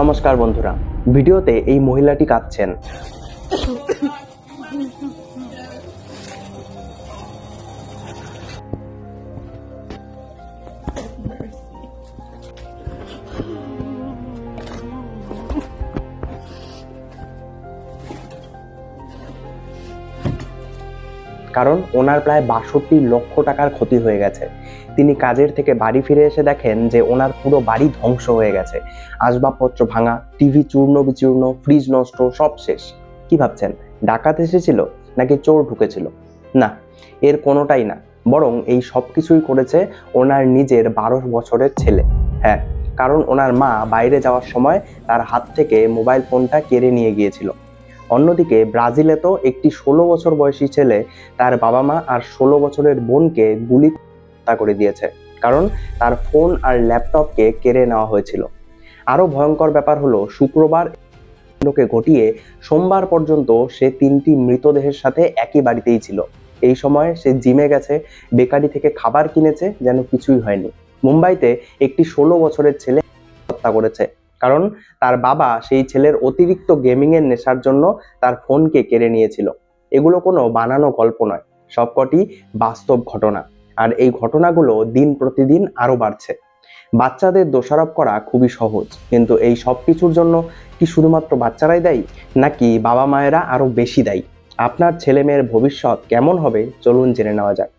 নমস্কার বন্ধুরা ভিডিওতে এই মহিলাটি কাঁদছেন। কারণ ওনার প্রায় বাষট্টি লক্ষ টাকার ক্ষতি হয়ে গেছে। তিনি কাজের থেকে বাড়ি ফিরে এসে দেখেন যে ওনার পুরো বাড়ি ধ্বংস হয়ে গেছে। আসবাবপত্র ভাঙা, টিভি চূর্ণ বিচূর্ণ, ফ্রিজ নষ্ট, সব শেষ। কি ভাবছেন, ডাকাত এসেছিল নাকি চোর ঢুকেছিল? না, এর কোনোটাই না, বরং এই সব কিছুই করেছে ওনার নিজের বারো বছরের ছেলে। হ্যাঁ কারণ ওনার মা বাইরে যাওয়ার সময় তার হাত থেকে মোবাইল ফোনটা কেড়ে নিয়ে গিয়েছিল। অন্যদিকে ব্রাজিলে তো একটি ষোলো বছর বয়সী ছেলে তার বাবা মা আর ষোলো বছরের বোনকে গুলি হত্যা করে দিয়েছে, কারণ তার ফোন আর ল্যাপটপকে কেড়ে নেওয়া হয়েছিল। আরও ভয়ঙ্কর ব্যাপার হলো, শুক্রবার কাণ্ডকে ঘটিয়ে সোমবার পর্যন্ত সে তিনটি মৃতদেহের সাথে একই বাড়িতেই ছিল। এই সময় সে জিমে গেছে, বেকারি থেকে খাবার কিনেছে, যেন কিছুই হয়নি। মুম্বাইতে একটি ষোলো বছরের ছেলে হত্যা করেছে। কারণ তার বাবা সেই ছেলের অতিরিক্ত গেমিং এর নেশার জন্য তার ফোনকে কেড়ে নিয়েছিল। এগুলো কোনো বানানো গল্প নয়, সবকটি বাস্তব ঘটনা। আর এই ঘটনাগুলো দিন প্রতিদিন আরও বাড়ছে। বাচ্চাদের দোষারোপ করা খুবই সহজ, কিন্তু এই সব কিছুর জন্য কি শুধুমাত্র বাচ্চারাই দায়ী, নাকি বাবা মায়েরা আরও বেশি দায়ী? আপনার ছেলে মেয়ের ভবিষ্যৎ কেমন হবে? চলুন জেনে নেওয়া যাক।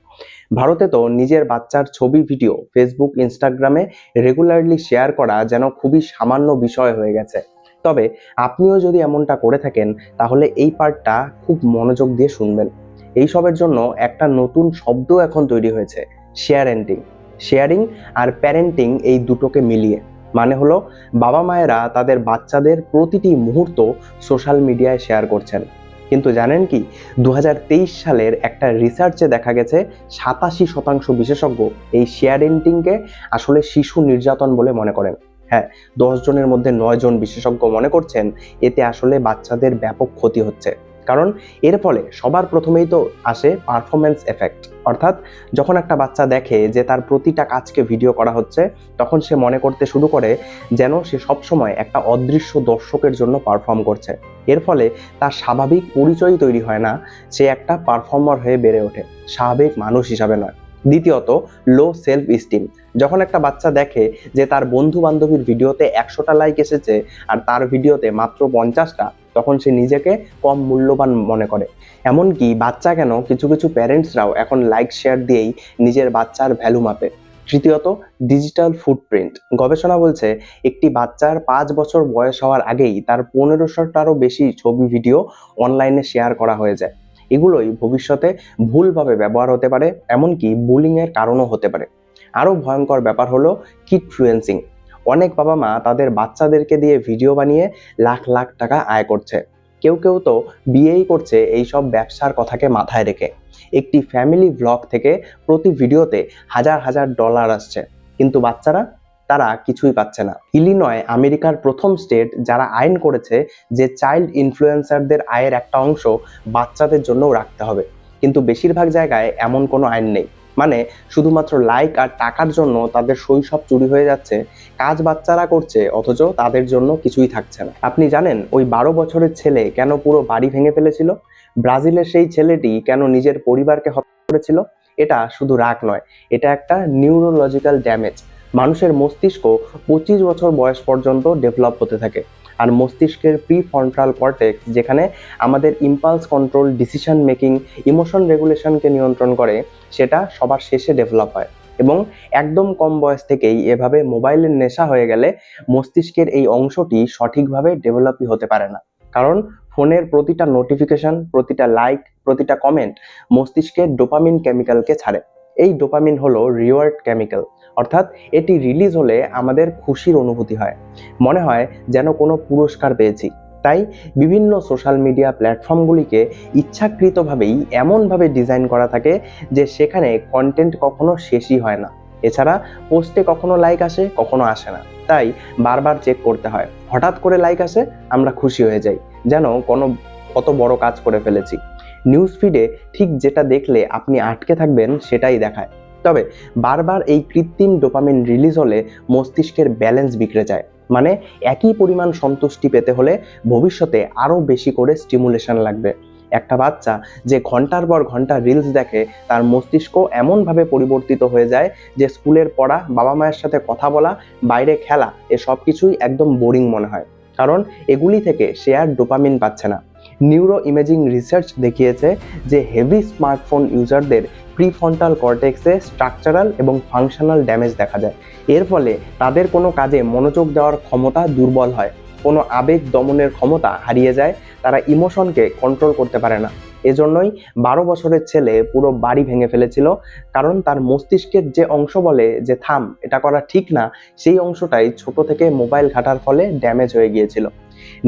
ভারতে তো নিজের বাচ্চার ছবি, ভিডিও ফেসবুক ইনস্টাগ্রামে রেগুলারলি শেয়ার করা যেন খুবই সামান্য বিষয় হয়ে গেছে। তবে আপনিও যদি এমনটা করে থাকেন, তাহলে এই পার্টটা খুব মনোযোগ দিয়ে শুনবেন। এইসবের জন্য একটা নতুন শব্দ এখন তৈরি হয়েছে শেয়ার শেয়ারেন্টিং শেয়ারিং আর প্যারেন্টিং এই দুটোকে মিলিয়ে। মানে হলো বাবা মায়েরা তাদের বাচ্চাদের প্রতিটি মুহূর্ত সোশ্যাল মিডিয়ায় শেয়ার করছেন। কিন্তু জানেন কি? দুহাজার তেইশ সালের একটা রিসার্চে দেখা গেছে, সাতাশি শতাংশ বিশেষজ্ঞ এই শেয়ার শেয়ারেন্টিংকে আসলে শিশু নির্যাতন বলে মনে করেন। হ্যাঁ দশ জনের মধ্যে নয় জন বিশেষজ্ঞ মনে করছেন, এতে আসলে বাচ্চাদের ব্যাপক ক্ষতি হচ্ছে। কারণ এর ফলে সবার প্রথমেই তো আসে পারফরমেন্স এফেক্ট অর্থাৎ যখন একটা বাচ্চা দেখে যে তার প্রতিটা কাজকে ভিডিও করা হচ্ছে, তখন সে মনে করতে শুরু করে যেন সে সবসময় একটা অদৃশ্য দর্শকের জন্য পারফর্ম করছে। এর ফলে তার স্বাভাবিক পরিচয় তৈরি হয় না, সে একটা পারফর্মার হয়ে বেড়ে ওঠে। স্বাভাবিক মানুষ হিসাবে নয়। দ্বিতীয়ত লো সেলফ স্টিম যখন একটা বাচ্চা দেখে যে তার বন্ধু বান্ধবীর ভিডিওতে একশোটা লাইক এসেছে আর তার ভিডিওতে মাত্র পঞ্চাশটা তখন সে নিজেকে কম মূল্যবান মনে করে। এমনকি বাচ্চা কেন কিছু কিছু প্যারেন্টসরাও এখন লাইক শেয়ার দিয়েই নিজের বাচ্চার ভ্যালু মাপে। তৃতীয়ত ডিজিটাল ফুটপ্রিন্ট গবেষণা বলছে, একটি বাচ্চার পাঁচ বছর বয়স হওয়ার আগেই তার পনেরোশোটারও বেশি ছবি ভিডিও অনলাইনে শেয়ার করা হয়ে যায়। এগুলোই ভবিষ্যতে ভুলভাবে ব্যবহার হতে পারে, এমনকি বুলিংয়ের কারণও হতে পারে। আরও ভয়ঙ্কর ব্যাপার হলো কিড ফ্লুয়েন্সিং অনেক বাবা মা তাদের বাচ্চাদেরকে দিয়ে ভিডিও বানিয়ে লাখ লাখ টাকা আয় করছে। কেউ কেউ তো বিয়েই করছে এই সব ব্যবসার কথাকে মাথায় রেখে। একটি ফ্যামিলি ব্লগ থেকে প্রতি ভিডিওতে হাজার হাজার ডলার আসছে। কিন্তু বাচ্চারা, তারা কিছুই পাচ্ছে না। ইলিনয় আমেরিকার প্রথম স্টেট যারা আইন করেছে যে চাইল্ড ইনফ্লুয়েন্সারদের আয়ের একটা অংশ বাচ্চাদের জন্যও রাখতে হবে। কিন্তু বেশিরভাগ জায়গায় এমন কোনো আইন নেই। মানে শুধুমাত্র লাইক আর টাকার জন্য তাদের শৈশব চুরি হয়ে যাচ্ছে, কাজ বাচ্চারা করছে, অথচ তাদের জন্য কিছুই থাকছে না। আপনি জানেন ওই বারো বছরের ছেলে কেন পুরো বাড়ি ভেঙে ফেলেছিল? ব্রাজিলের সেই ছেলেটি কেন নিজের পরিবারকে হত্যা করেছিল? এটা শুধু রাগ নয়, এটা একটা নিউরোলজিক্যাল ড্যামেজ মানুষের মস্তিষ্ক পঁচিশ বছর বয়স পর্যন্ত ডেভেলপ হতে থাকে। আর মস্তিষ্কের প্রি ফ্রন্টাল কর্টেক্স, যেখানে আমাদের impulse control, decision making, emotion রেগুলেশনকে নিয়ন্ত্রণ করে, সেটা সবার শেষে ডেভেলপ হয়। এবং একদম কম বয়স থেকেই এভাবে মোবাইলের নেশা হয়ে গেলে মস্তিষ্কের এই অংশটি সঠিকভাবে ডেভেলপই হতে পারে না। কারণ ফোনের প্রতিটা নোটিফিকেশন, প্রতিটা লাইক, প্রতিটা কমেন্ট মস্তিষ্কের ডোপামিন কেমিক্যালকে ছাড়ে। এই ডোপামিন হলো রিওয়ার্ড কেমিক্যাল। অর্থাৎ এটি রিলিজ হলে আমাদের খুশির অনুভূতি হয়। মনে হয় যেন কোনো পুরস্কার পেয়েছি। তাই বিভিন্ন সোশ্যাল মিডিয়া প্ল্যাটফর্মগুলিকে ইচ্ছাকৃতভাবেই এমনভাবে ডিজাইন করা থাকে যে সেখানে কন্টেন্ট কখনো শেষই হয় না। এছাড়া পোস্টে কখনো লাইক আসে, কখনো আসে না। তাই বারবার চেক করতে হয়। হঠাৎ করে লাইক আসে, আমরা খুশি হয়ে যাই। যেন কোনো, কত বড় কাজ করে ফেলেছি। নিউজ ফিডে ঠিক যেটা দেখলে আপনি আটকে থাকবেন সেটাই দেখায়। তবে বারবার এই কৃত্রিম ডোপামিন রিলিজ হলে মস্তিষ্কের ব্যালেন্স বিগড়ে যায়। মানে একই পরিমাণ সন্তুষ্টি পেতে হলে ভবিষ্যতে আরও বেশি করে স্টিমুলেশন লাগবে। একটা বাচ্চা যে ঘণ্টার পর ঘণ্টা রিলস দেখে, তার মস্তিষ্ক এমনভাবে পরিবর্তিত হয়ে যায় যে স্কুলের পড়া, বাবা মায়ের সাথে কথা বলা, বাইরে খেলা, এ সব কিছুই একদম বোরিং মনে হয়। কারণ এগুলি থেকে সে আর ডোপামিন পাচ্ছে না। নিউরো ইমেজিং রিসার্চ দেখিয়েছে যে হেভি স্মার্টফোন ইউজারদের প্রিফ্রন্টাল কর্টেক্সে স্ট্রাকচারাল এবং ফাংশনাল ড্যামেজ দেখা যায়। এর ফলে তাদের কোনো কাজে মনোযোগ দেওয়ার ক্ষমতা দুর্বল হয়। কোনো আবেগ দমনের ক্ষমতা হারিয়ে যায়। তারা ইমোশনকে কন্ট্রোল করতে পারে না। এজন্যই বারো বছরের ছেলে পুরো বাড়ি ভেঙে ফেলেছিল। কারণ তার মস্তিষ্কের যে অংশ বলে যে, থাম, এটা করা ঠিক না, সেই অংশটাই ছোট থেকে মোবাইল ঘাটার ফলে ড্যামেজ হয়ে গিয়েছিল।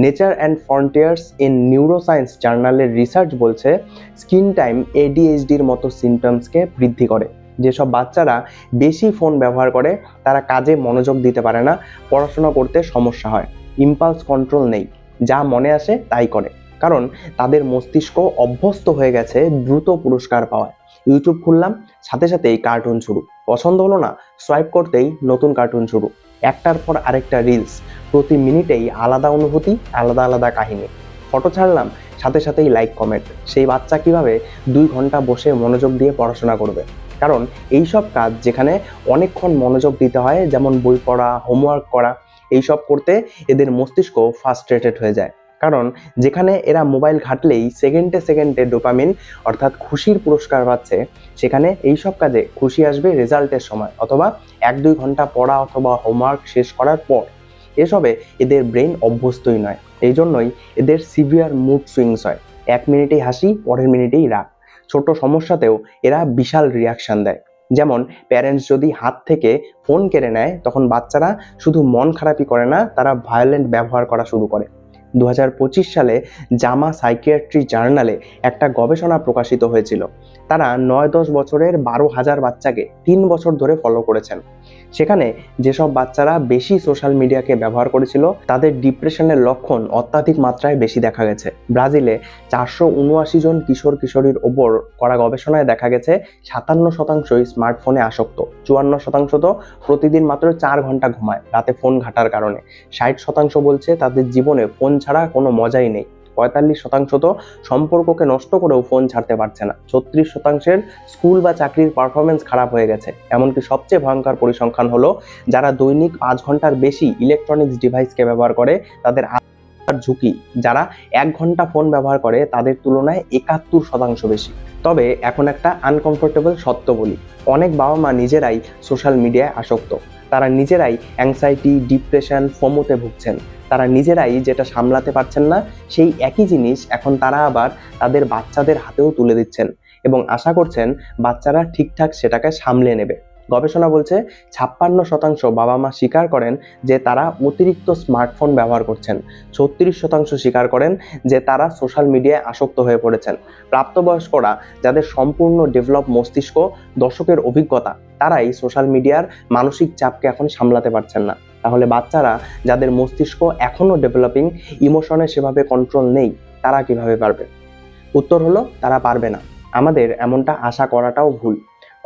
Nature and Frontiers in neuroscience জার্নালের research বলছে স্ক্রিন টাইম এডিএইচডির মতো সিমটমসকে বৃদ্ধি করে। যেসব বাচ্চারা বেশি ফোন ব্যবহার করে, তারা কাজে মনোযোগ দিতে পারে না, পড়াশোনা করতে সমস্যা হয় ইম্পালস কন্ট্রোল নেই, যা মনে আসে তাই করে। কারণ তাদের মস্তিষ্ক অভ্যস্ত হয়ে গেছে দ্রুত পুরস্কার পাওয়ায়। ইউটিউব খুললাম, সাথে সাথেই কার্টুন শুরু। পছন্দ হলো না? সোয়াইপ করতেই নতুন কার্টুন শুরু। একটার পর আরেকটা রিলস প্রতি মিনিটেই আলাদা অনুভূতি, আলাদা আলাদা কাহিনী। ফটো ছাড়লাম, সাথে সাথেই লাইক কমেন্ট সেই বাচ্চা কীভাবে দুই ঘণ্টা বসে মনোযোগ দিয়ে পড়াশোনা করবে? কারণ এই সব কাজ যেখানে অনেকক্ষণ মনোযোগ দিতে হয়, যেমন বই পড়া হোমওয়ার্ক করা এইসব করতে এদের মস্তিষ্ক ফার্স্ট্রেটেড হয়ে যায়। কারণ যেখানে এরা মোবাইল ঘাটলেই সেকেন্ডে সেকেন্ডে ডোপামিন অর্থাৎ খুশির পুরস্কার পাচ্ছে, সেখানে এইসব কাজে খুশি আসবে রেজাল্টের সময়, অথবা এক দুই ঘণ্টা পড়া অথবা হোমওয়ার্ক শেষ করার পর। এসবে এদের ব্রেন অভ্যস্তই নয়। এই জন্যই এদের সিভিয়ার মুড সুইংস হয়। এক মিনিটেই হাসি, পরের মিনিটেই রাগ। ছোট সমস্যাতেও এরা বিশাল রিয়াকশন দেয়। যেমন প্যারেন্টস যদি হাত থেকে ফোন কেড়ে নেয়, তখন বাচ্চারা শুধু মন খারাপই করে না, তারা ভায়োলেন্ট ব্যবহার করা শুরু করে। দু হাজার পঁচিশ সালে জামা সাইকিয়াট্রি জার্নালে একটা গবেষণা প্রকাশিত হয়েছিল। তারা নয় দশ বছরের বারো হাজার বাচ্চাকে তিন বছর ধরে ফলো করেছেন। সেখানে যেসব বাচ্চারা বেশি সোশ্যাল মিডিয়াকে ব্যবহার করেছিল, তাদের ডিপ্রেশনের লক্ষণ অত্যাধিক মাত্রায় বেশি দেখা গেছে। ব্রাজিলে চারশো উনআশি জন কিশোর কিশোরীর ওপর করা গবেষণায় দেখা গেছে, সাতান্ন শতাংশই স্মার্টফোনে আসক্ত। চুয়ান্ন শতাংশ তো প্রতিদিন মাত্র চার ঘণ্টা ঘুমায়, রাতে ফোন ঘাটার কারণে। ষাট শতাংশ বলছে তাদের জীবনে ফোন ছাড়া কোনো মজাই নেই। পঁয়তাল্লিশ শতাংশ তো সম্পর্ককে নষ্ট করেও ফোন ছাড়তে পারছে না। ছত্রিশ শতাংশের স্কুল বা চাকরির পারফরমেন্স খারাপ হয়ে গেছে। এমনকি সবচেয়ে ভয়ঙ্কর পরিসংখ্যান হলো, যারা দৈনিক পাঁচ ঘণ্টার বেশি ইলেকট্রনিক্স ডিভাইসকে ব্যবহার করে, তাদের ঝুঁকি। যারা এক ঘণ্টা ফোন ব্যবহার করে, তাদের তুলনায় একাত্তর শতাংশ বেশি। তবে এখন একটা আনকমফোর্টেবল সত্য বলি, অনেক বাবা মা নিজেরাই সোশ্যাল মিডিয়ায় আসক্ত। তারা নিজেরাই অ্যাংসাইটি ডিপ্রেশন ফোমোতে ভুগছেন। তারা নিজেরাই যেটা সামলাতে পারছেন না, সেই একই জিনিস এখন তারা আবার তাদের বাচ্চাদের হাতেও তুলে দিচ্ছেন। এবং আশা করছেন বাচ্চারা ঠিকঠাক সেটাকে সামলে নেবে। গবেষণা বলছে ছাপ্পান্ন শতাংশ বাবা মা স্বীকার করেন যে তারা অতিরিক্ত স্মার্টফোন ব্যবহার করছেন। ছত্রিশ শতাংশ স্বীকার করেন যে তারা সোশ্যাল মিডিয়ায় আসক্ত হয়ে পড়েছেন। প্রাপ্তবয়স্করা যাদের সম্পূর্ণ ডেভেলপ মস্তিষ্ক দশকের অভিজ্ঞতা, তারাই সোশ্যাল মিডিয়ার মানসিক চাপকে এখন সামলাতে পারছেন না। তাহলে বাচ্চারা যাদের মস্তিষ্ক এখনও ডেভেলপিং, ইমোশনে সেভাবে কন্ট্রোল নেই, তারা কীভাবে পারবে? উত্তর হলো, তারা পারবে না। আমাদের এমনটা আশা করাটাও ভুল।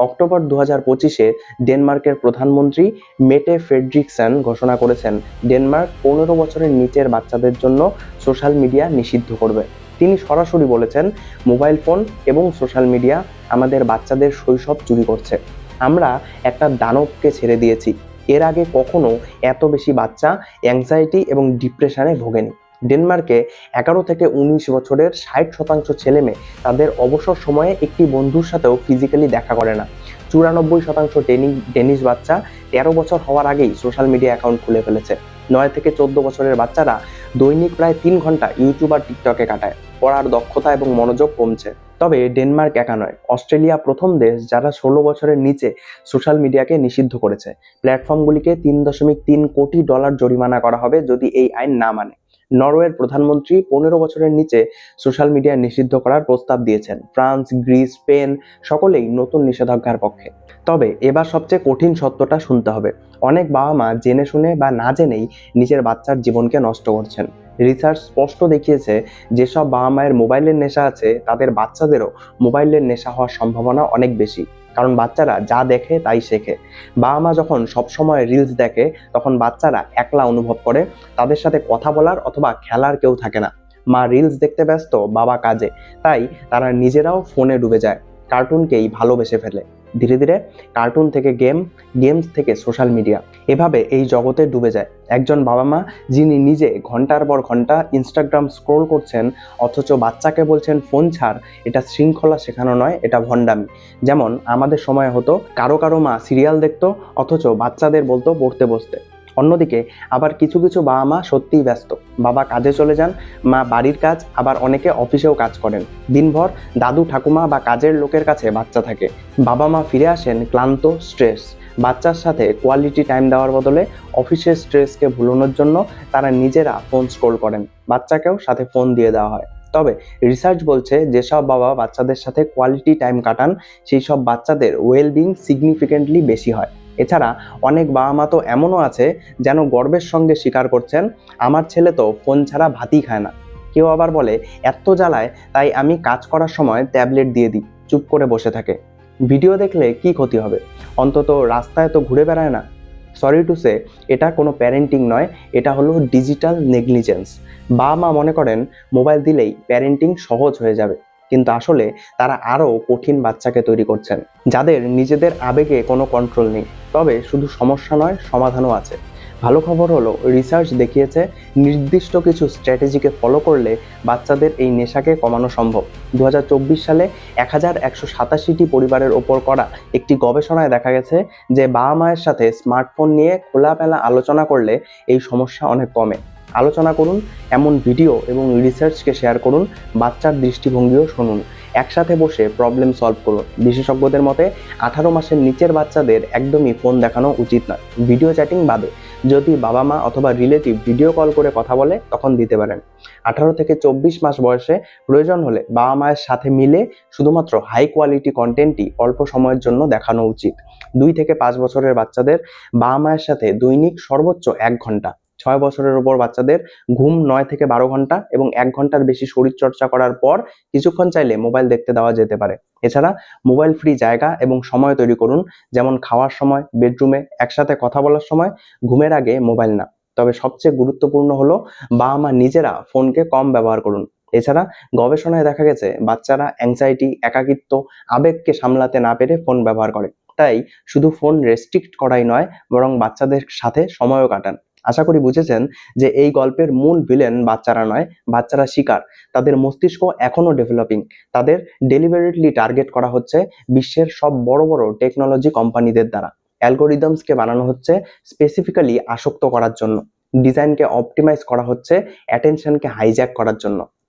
অক্টোবর দু হাজার পঁচিশে ডেনমার্কের প্রধানমন্ত্রী মেটে ফ্রেডরিকসন ঘোষণা করেছেন, ডেনমার্ক পনেরো বছরের নিচের বাচ্চাদের জন্য সোশ্যাল মিডিয়া নিষিদ্ধ করবে। তিনি সরাসরি বলেছেন, মোবাইল ফোন এবং সোশ্যাল মিডিয়া আমাদের বাচ্চাদের শৈশব চুরি করছে। আমরা একটা দানবকে ছেড়ে দিয়েছি। এর আগে কখনো এত বেশি বাচ্চা অ্যাংজাইটি এবং ডিপ্রেশনে ভোগেনি। ডেনমার্কে এগারো থেকে উনিশ বছরের ষাট শতাংশ ছেলে মেয়ে তাদের অবসর সময়ে একটি বন্ধুর সাথেও ফিজিক্যালি দেখা করে না। চুরানব্বই শতাংশ ডেনিশ বাচ্চা তেরো বছর হওয়ার আগেই সোশ্যাল মিডিয়া অ্যাকাউন্ট খুলে ফেলেছে। নয় থেকে চোদ্দ বছরের বাচ্চারা দৈনিক প্রায় তিন ঘণ্টা ইউটিউব আর টিকটকে কাটায়। পড়ার দক্ষতা এবং মনোযোগ কমছে। তবে ডেনমার্ক একা নয়, অস্ট্রেলিয়া প্রথম দেশ যারা ষোলো বছরের নিচে সোশ্যাল মিডিয়াকে নিষিদ্ধ করেছে। প্ল্যাটফর্মগুলিকে তিন দশমিক তিন কোটি ডলার জরিমানা করা হবে যদি এই আইন না মানে। নরওয়ের প্রধানমন্ত্রী পনেরো বছরের নিচে সোশ্যাল মিডিয়া নিষিদ্ধ করার প্রস্তাব দিয়েছেন। ফ্রান্স, গ্রিস, স্পেন সকলেই নতুন নিষেধাজ্ঞার পক্ষে। তবে এবার সবচেয়ে কঠিন সত্যটা শুনতে হবে। অনেক বাবা মা জেনে শুনে বা না জেনেই নিজের বাচ্চার জীবনকে নষ্ট করছেন। রিসার্চ স্পষ্ট দেখিয়েছে যেসব বাবা মায়ের মোবাইলের নেশা আছে, তাদের বাচ্চাদেরও মোবাইলের নেশা হওয়ার সম্ভাবনা অনেক বেশি। কারণ বাচ্চারা যা দেখে তাই শেখে। বাবা মা যখন সবসময় রিলস দেখে, তখন বাচ্চারা একলা অনুভব করে, তাদের সাথে কথা বলার অথবা খেলার কেউ থাকে না। মা রিলস দেখতে ব্যস্ত, বাবা কাজে। তাই তারা নিজেরাও ফোনে ডুবে যায়। কার্টুনকেই ভালোবেসে ফেলে। ধীরে ধীরে কার্টুন থেকে গেম, গেমস থেকে সোশ্যাল মিডিয়া। এভাবে এই জগতে ডুবে যায়। একজন বাবা মা যিনি নিজে ঘণ্টার পর ঘণ্টা ইনস্টাগ্রাম স্ক্রোল করছেন, অথচ বাচ্চাকে বলছেন, ফোন ছাড়, এটা শৃঙ্খলা শেখানো নয়, এটা ভণ্ডামি। যেমন আমাদের সময় হতো, কারও কারও মা সিরিয়াল দেখতো, অথচ বাচ্চাদের বলতো, পড়তে বসতে। অন্যদিকে আবার কিছু কিছু বাবা মা সত্যিই ব্যস্ত। বাবা কাজে চলে যান, মা বাড়ির কাজ, আবার অনেকে অফিসেও কাজ করেন। দিনভর দাদু, ঠাকুমা বা কাজের লোকের কাছে বাচ্চা থাকে। বাবা মা ফিরে আসেন ক্লান্ত স্ট্রেস বাচ্চার সাথে কোয়ালিটি টাইম দেওয়ার বদলে অফিসের স্ট্রেসকে ভুলানোর জন্য তারা নিজেরা ফোন স্ক্রোল করেন। বাচ্চাকেও সাথে ফোন দিয়ে দেওয়া হয়। তবে রিসার্চ বলছে যেসব বাবা বাচ্চাদের সাথে কোয়ালিটি টাইম কাটান সেই সব বাচ্চাদের ওয়েলবিং সিগনিফিকেন্টলি বেশি হয়। এছাড়া অনেক বাবা মা তো এমনও আছে যেন গর্বের সঙ্গে স্বীকার করছেন, আমার ছেলে তো ফোন ছাড়া ভাতই খায় না। কেউ আবার বলে, এত জ্বালায়, তাই আমি কাজ করার সময় ট্যাবলেট দিয়ে দিই, চুপ করে বসে থাকে। ভিডিও দেখলে কি ক্ষতি হবে? অন্তত রাস্তায় তো ঘুরে বেড়ায় না। সরি টু সে এটা কোনো প্যারেন্টিং নয়, এটা হলো ডিজিটাল নেগলিজেন্স বাবা মা মনে করেন, মোবাইল দিলেই প্যারেন্টিং সহজ হয়ে যাবে। কিন্তু আসলে তারা আরও কঠিন বাচ্চাকে তৈরি করছেন, যাদের নিজেদের আবেগে কোনো কন্ট্রোল নেই। তবে শুধু সমস্যা নয়, সমাধানও আছে। ভালো খবর হলো রিসার্চ দেখিয়েছে নির্দিষ্ট কিছু স্ট্র্যাটেজিকে ফলো করলে বাচ্চাদের এই নেশাকে কমানো সম্ভব। দু হাজার চব্বিশ সালে এক হাজার একশো সাতাশিটি পরিবারের ওপর করা একটি গবেষণায় দেখা গেছে যে বাবা মায়ের সাথে স্মার্টফোন নিয়ে খোলামেলা আলোচনা করলে এই সমস্যা অনেক কমে। আলোচনা করুন, এমন ভিডিও এবং রিসার্চকে শেয়ার করুন, বাচ্চার দৃষ্টিভঙ্গিও শুনুন। একসাথে বসে প্রবলেম সলভ করুন। বিশেষজ্ঞদের মতে, আঠারো মাসের নিচের বাচ্চাদের একদমই ফোন দেখানো উচিত নয়। ভিডিও চ্যাটিং বাদে, যদি বাবা মা অথবা রিলেটিভ ভিডিও কল করে কথা বলে, তখন দিতে পারেন। আঠারো থেকে চব্বিশ মাস বয়সে প্রয়োজন হলে বাবা মায়ের সাথে মিলে শুধুমাত্র হাই কোয়ালিটি কন্টেন্টই অল্প সময়ের জন্য দেখানো উচিত। দুই থেকে পাঁচ বছরের বাচ্চাদের বাবা মায়ের সাথে দৈনিক সর্বোচ্চ এক ঘণ্টা ছয় বছরের উপর বাচ্চাদের ঘুম নয় থেকে বারো ঘণ্টা এবং এক ঘণ্টার বেশি শরীর চর্চা করার পর কিছুক্ষণ চাইলে মোবাইল দেখতে দেওয়া যেতে পারে। এছাড়া মোবাইল ফ্রি জায়গা এবং সময় তৈরি করুন, যেমন খাওয়ার সময়, বেডরুমে, একসাথে কথা বলার সময়, ঘুমের আগে মোবাইল না। তবে সবচেয়ে গুরুত্বপূর্ণ হলো বাবা মা নিজেরা ফোনকে কম ব্যবহার করুন। এছাড়া গবেষণায় দেখা গেছে, বাচ্চারা অ্যাংজাইটি একাকিত্ব, আবেগকে সামলাতে না পেরে ফোন ব্যবহার করে। তাই শুধু ফোন রেস্ট্রিক্ট করাই নয়, বরং বাচ্চাদের সাথে সময়ও কাটান। আশা করি বুঝেছেন যে এই গল্পের মূল ভিলেন বাচ্চারা নয়, বাচ্চারা শিকার। তাদের মস্তিষ্ক এখনও ডেভেলপিং তাদের ডেলিভারেটলি টার্গেট করা হচ্ছে বিশ্বের সব বড় বড় টেকনোলজি কোম্পানিদের দ্বারা। অ্যালগোরিদমসকে বানানো হচ্ছে স্পেসিফিক্যালি আসক্ত করার জন্য। ডিজাইনকে অপটিমাইজ করা হচ্ছে অ্যাটেনশনকে হাইজ্যাক করার জন্য।